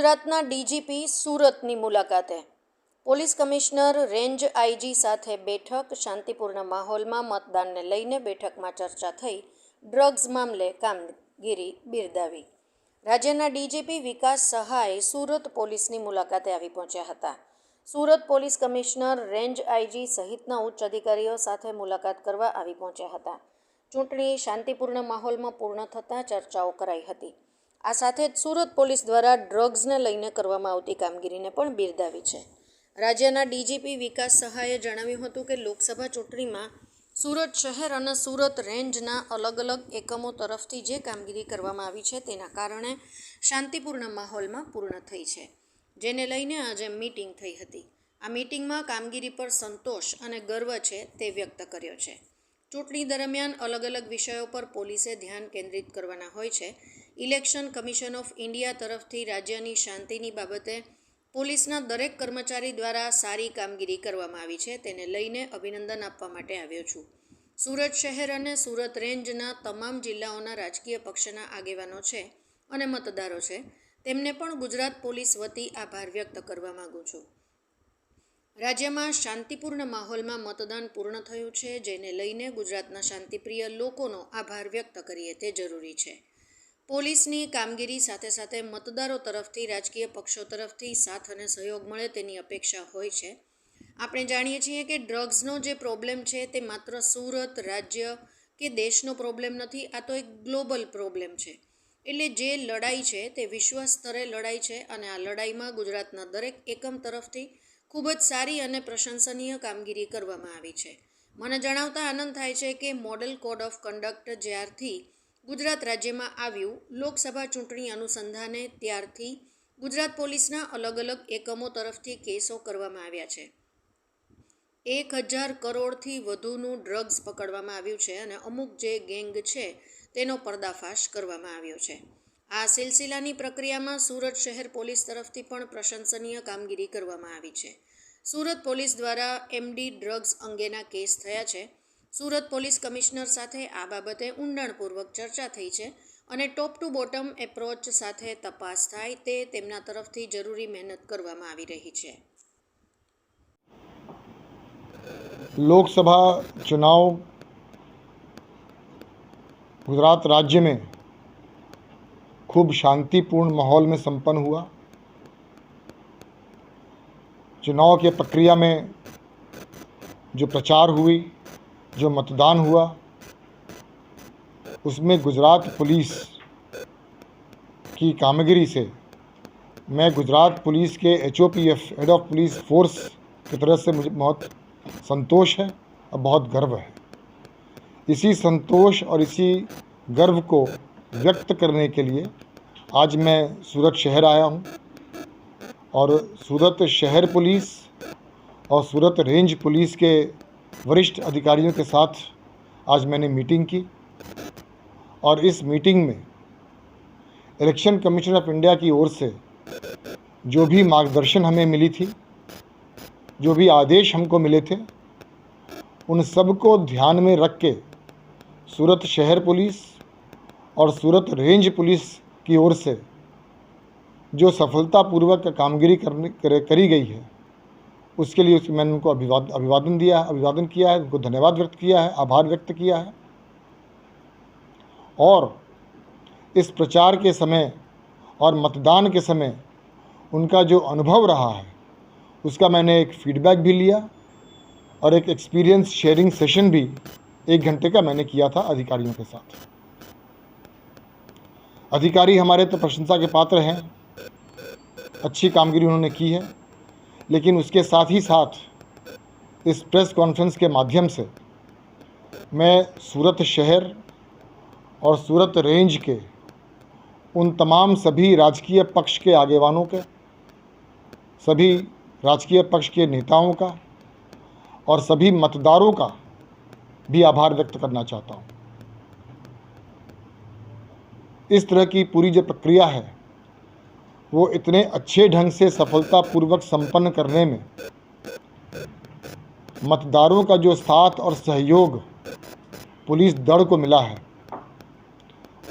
ગુજરાતના ડીજીપી સુરતની મુલાકાતે. પોલીસ કમિશનર રેન્જ આઈજી સાથે બેઠક, શાંતિપૂર્ણ માહોલમાં મતદાનને લઈને બેઠકમાં ચર્ચા થઈ, ડ્રગ્સ મામલે કામગીરી બિરદાવી. રાજ્યના ડીજીપી વિકાસ સહાય સુરત પોલીસની મુલાકાતે આવી પહોંચ્યા હતા. Surat police commissioner range IG સહિતના ઉચ્ચ અધિકારીઓ સાથે મુલાકાત કરવા આવી પહોંચ્યા હતા. ચૂંટણી શાંતિપૂર્ણ માહોલમાં પૂર્ણ થતાં ચર્ચાઓ કરાઈ હતી. આ સાથે જ સુરત પોલીસ દ્વારા ડ્રગ્સને લઈને કરવામાં આવતી કામગીરીને પણ બિરદાવી છે. રાજ્યના ડીજીપી વિકાસ સહાયે જણાવ્યું હતું કે લોકસભા ચૂંટણીમાં સુરત શહેર અને સુરત રેન્જના અલગ અલગ એકમો તરફથી જે કામગીરી કરવામાં આવી છે તેના કારણે શાંતિપૂર્ણ માહોલમાં પૂર્ણ થઈ છે, જેને લઈને આજે મીટિંગ થઈ હતી. આ મીટિંગમાં કામગીરી પર સંતોષ અને ગર્વ છે તે વ્યક્ત કર્યો છે. ચૂંટણી દરમિયાન અલગ અલગ વિષયો પર પોલીસે ધ્યાન કેન્દ્રિત કરવાના હોય છે ઇલેક્શન કમિશન ઓફ ઇન્ડિયા તરફથી રાજ્યની શાંતિની બાબતે પોલીસના દરેક કર્મચારી દ્વારા સારી કામગીરી કરવામાં આવી છે. તેને લઈને અભિનંદન આપવા માટે આવ્યો છું. સુરત શહેર અને સુરત રેન્જના તમામ જિલ્લાઓના રાજકીય પક્ષના આગેવાનો છે અને મતદારો છે. તેમને પણ ગુજરાત પોલીસ વતી આભાર વ્યક્ત કરવા માગું છું. રાજ્યમાં શાંતિપૂર્ણ માહોલમાં મતદાન પૂર્ણ થયું છે. જેને લઈને ગુજરાતના શાંતિપ્રિય લોકોનો આભાર વ્યક્ત કરીએ તે જરૂરી છે. પોલીસની કામગીરી સાથે સાથે મતદારો તરફથી, રાજકીય પક્ષો તરફથી સાથ અને સહયોગ મળે તેની અપેક્ષા હોય છે. આપણે જાણીએ છીએ કે ડ્રગ્સનો જે પ્રોબ્લેમ છે તે માત્ર સુરત રાજ્ય કે દેશનો પ્રોબ્લેમ નથી, આ તો એક ગ્લોબલ પ્રોબ્લેમ છે. એટલે જે લડાઈ છે તે વિશ્વ સ્તરે લડાઈ છે અને આ લડાઈમાં ગુજરાતના દરેક એકમ તરફથી ખૂબ જ સારી અને પ્રશંસનીય કામગીરી કરવામાં આવી છે. મને જણાવતા આનંદ થાય છે કે મોડલ કોડ ઓફ કન્ડક્ટ જ્યારથી ગુજરાત રાજ્યમાં આવ્યું લોકસભા ચૂંટણી અનુસંધાને ત્યારથી ગુજરાત પોલીસના અલગ અલગ એકમો તરફથી કેસો કરવામાં આવ્યા છે. એક હજાર કરોડથી વધુનું ડ્રગ્સ પકડવામાં આવ્યું છે અને અમુક જે ગેંગ છે તેનો પર્દાફાશ કરવામાં આવ્યો છે. આ સિલસિલાની પ્રક્રિયામાં સુરત શહેર પોલીસ તરફથી પણ પ્રશંસનીય કામગીરી કરવામાં આવી છે. સુરત પોલીસ દ્વારા એમડી ડ્રગ્સ અંગેના કેસ થયા છે. સુરત પોલીસ કમિશનર સાથે આ બાબતે ઊંડાણપૂર્વક ચર્ચા થઈ છે અને ટોપ ટુ બોટમ એપ્રોચ સાથે તપાસ થાય તે તેમના તરફથી જરૂરી મહેનત કરવામાં આવી રહી છે लोकसभा चुनाव गुजरात राज्य में खूब शांतिपूर्ण माहौल में संपन्न हुआ चुनाव के प्रक्रिया में जो प्रचार हुई जो मतदान हुआ, उसमें गुजरात पुलिस की कामगिरी से मैं गुजरात पुलिस के H O P F head of police force की तरफ़ से मुझे बहुत संतोष है और बहुत गर्व है। इसी संतोष और इसी गर्व को व्यक्त करने के लिए आज मैं सूरत शहर आया हूँ और सूरत शहर पुलिस और सूरत रेंज पुलिस के वरिष्ठ अधिकारियों के साथ आज मैंने मीटिंग की और इस मीटिंग में इलेक्शन कमीशन ऑफ़ इंडिया की ओर से जो भी मार्गदर्शन हमें मिली थी, जो भी आदेश हमको मिले थे, उन सबको ध्यान में रख के सूरत शहर पुलिस और सूरत रेंज पुलिस की ओर से जो सफलतापूर्वक कामगिरी करने करी गई है उसके लिए उसमें मैंने उनको अभिवाद, अभिवादन दिया है, अभिवादन किया है, उनको धन्यवाद व्यक्त किया है, आभार व्यक्त किया है। और इस प्रचार के समय और मतदान के समय उनका जो अनुभव रहा है, उसका मैंने एक फीडबैक भी लिया और एक एक्सपीरियंस शेयरिंग सेशन भी एक घंटे का मैंने किया था अधिकारियों के साथ। अधिकारी हमारे तो प्रशंसा के पात्र हैं, अच्छी कामगिरी उन्होंने की है। लेकिन उसके साथ ही साथ इस प्रेस कॉन्फ्रेंस के माध्यम से मैं सूरत शहर और सूरत रेंज के उन तमाम सभी राजकीय पक्ष के आगेवानों के, सभी राजकीय पक्ष के नेताओं का और सभी मतदारों का भी आभार व्यक्त करना चाहता हूँ। इस तरह की पूरी जो प्रक्रिया है वो इतने अच्छे ढंग से सफलतापूर्वक संपन्न करने में, मतदारों का जो साथ और सहयोग पुलिस दल को मिला है,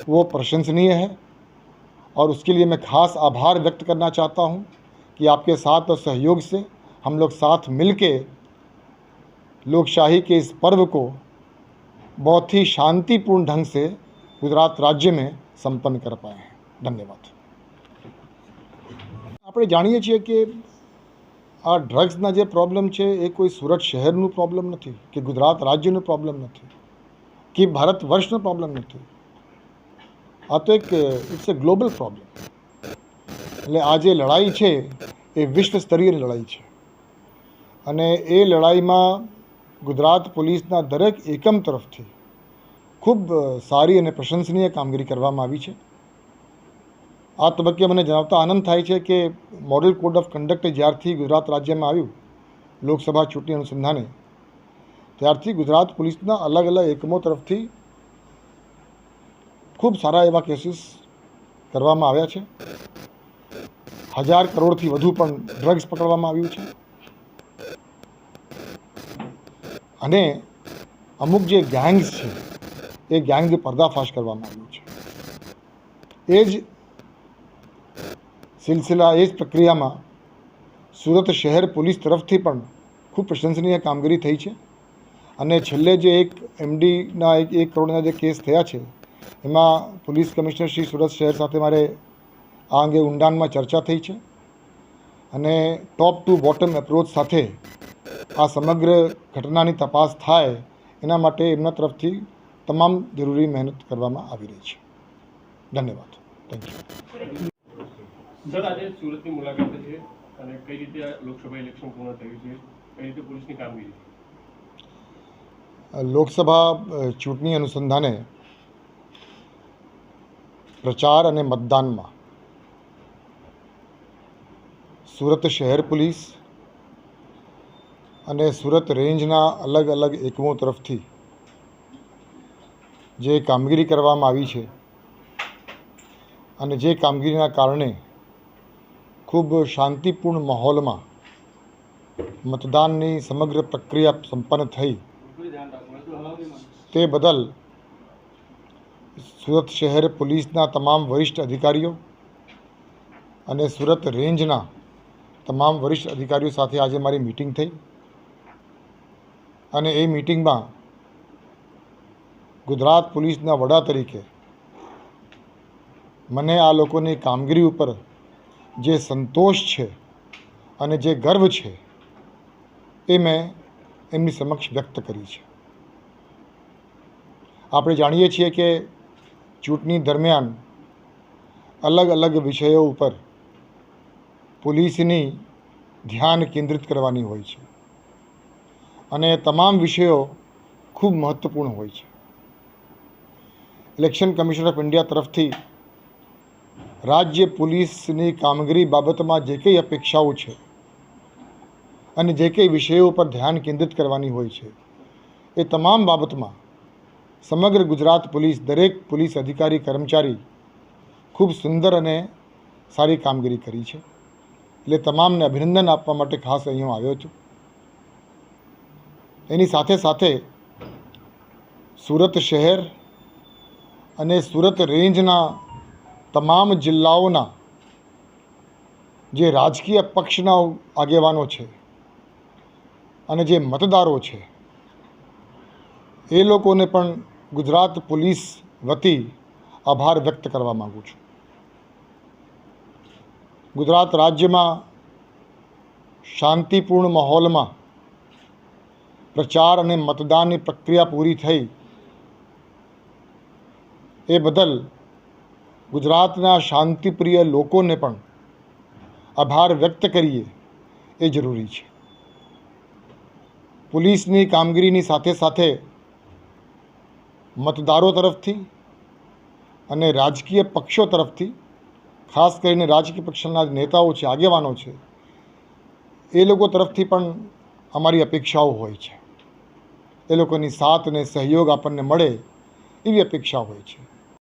वो प्रशंसनीय है। और उसके लिए मैं खास आभार व्यक्त करना चाहता हूँ कि आपके साथ और सहयोग से हम लोग साथ मिलके लोकशाही के इस पर्व को बहुत ही शांतिपूर्ण ढंग से गुजरात राज्य में संपन्न कर पाए हैं। धन्यवाद। આપણે જાણીએ છીએ કે આ ડ્રગ્સના જે પ્રોબ્લેમ છે, એ કોઈ સુરત શહેરનું પ્રોબ્લેમ નથી, કે ગુજરાત રાજ્યનું પ્રોબ્લેમ નથી, કે ભારત વર્ષનો પ્રોબ્લેમ નથી. આ તો એક ઇટ્સ એ ગ્લોબલ પ્રોબ્લેમ એટલે આ જે લડાઈ છે, એ વિશ્વ સ્તરીય લડાઈ છે. અને એ લડાઈમાં ગુજરાત પોલીસના દરેક એકમ તરફથી ખૂબ સારી અને પ્રશંસનીય કામગીરી કરવામાં આવી છે. આ તબક્કે મને જણાવતા આનંદ થાય છે કે મોડેલ કોડ ઓફ કન્ડક્ટ જ્યારથી ગુજરાત રાજ્યમાં આવ્યું, લોકસભા ચૂંટણી અનુસંધાને. ત્યારથી ગુજરાત પોલીસના અલગ અલગ એકમો તરફથી ખૂબ સારા એવા કેસીસ કરવામાં આવ્યા છે. હજાર કરોડથી વધુ પણ ડ્રગ્સ પકડવામાં આવ્યું છે. અને અમુક જે ગેંગ્સ છે, એ ગેંગ પર્દાફાશ કરવામાં આવ્યું છે. એ જ સિલસિલા એ જ પ્રક્રિયામાં સુરત શહેર પોલીસ તરફથી પણ ખૂબ પ્રશંસનીય કામગીરી થઈ છે. અને છેલ્લે જે એક એમડીના એક એક કરોડના જે કેસ થયા છે, એમાં પોલીસ કમિશનર શ્રી સુરત શહેર સાથે મારે આ અંગે ઊંડાણમાં ચર્ચા થઈ છે. અને ટોપ ટુ બોટમ એપ્રોચ સાથે આ સમગ્ર ઘટનાની તપાસ થાય એના માટે એમના તરફથી તમામ જરૂરી મહેનત કરવામાં આવી રહી છે. ધન્યવાદ. થેન્ક યુ સર, આજે સુરતની મુલાકાત છે અને કઈ રીતે લોકસભા ઇલેક્શન પૂર્ણ થયું છે? કઈ રીતે પોલીસની કામગીરી લોકસભા ચૂંટણી અનુસંધાને પ્રચાર અને મતદાનમાં સુરત શહેર પોલીસ અને સુરત રેન્જના અલગ અલગ એકમો તરફથી જે કામગીરી કરવામાં આવી છે અને જે કામગીરીના કારણે ખૂબ શાંતિપૂર્ણ માહોલમાં મતદાનની સમગ્ર પ્રક્રિયા સંપન્ન થઈ. તે બદલ સુરત શહેર પોલીસના તમામ વરિષ્ઠ અધિકારીઓ અને સુરત રેન્જના તમામ વરિષ્ઠ અધિકારીઓ સાથે આજે મારી મિટિંગ થઈ. અને એ મિટિંગમાં ગુજરાત પોલીસના વડા તરીકે મને આ લોકોની કામગીરી ઉપર જે સંતોષ છે અને જે ગર્વ છે, એ મેં એમની સમક્ષ વ્યક્ત કરી છે. આપણે જાણીએ છીએ કે ચૂંટણી દરમિયાન અલગ અલગ વિષયો ઉપર પોલીસની ધ્યાન કેન્દ્રિત કરવાની હોય છે અને તમામ વિષયો ખૂબ મહત્ત્વપૂર્ણ હોય છે. ઇલેક્શન કમિશન ઓફ ઇન્ડિયા તરફથી રાજ્ય પોલીસની કામગીરી બાબતમાં જે કંઈ અપેક્ષાઓ છે અને જે કંઈ વિષયો પર ધ્યાન કેન્દ્રિત કરવાની હોય છે, એ તમામ બાબતમાં સમગ્ર ગુજરાત પોલીસ, દરેક પોલીસ અધિકારી, કર્મચારી ખૂબ સુંદર અને સારી કામગીરી કરી છે. એટલે તમામને અભિનંદન આપવા માટે ખાસ અહીં આવ્યો છું. એની સાથે સાથે સુરત શહેર અને સુરત રેન્જના તમામ જિલ્લાઓના જે રાજકીય પક્ષના આગેવાનો છે અને જે મતદારો છે, એ લોકોને પણ ગુજરાત પોલીસ વતી આભાર વ્યક્ત કરવા માગું છું. ગુજરાત રાજ્યમાં શાંતિપૂર્ણ માહોલમાં પ્રચાર અને મતદાનની પ્રક્રિયા પૂરી થઈ એ બદલ ગુજરાતના શાંતિપ્રિય લોકોને પણ આભાર વ્યક્ત કરીએ એ જરૂરી છે. પોલીસની કામગીરીની સાથે સાથે મતદારો તરફથી અને રાજકીય પક્ષો તરફથી, ખાસ કરીને રાજકીય પક્ષના નેતાઓ છે, આગેવાનો છે, એ લોકો તરફથી પણ અમારી અપેક્ષાઓ હોય છે. એ લોકોની સાથ અને સહયોગ આપણને મળે એવી અપેક્ષા હોય છે.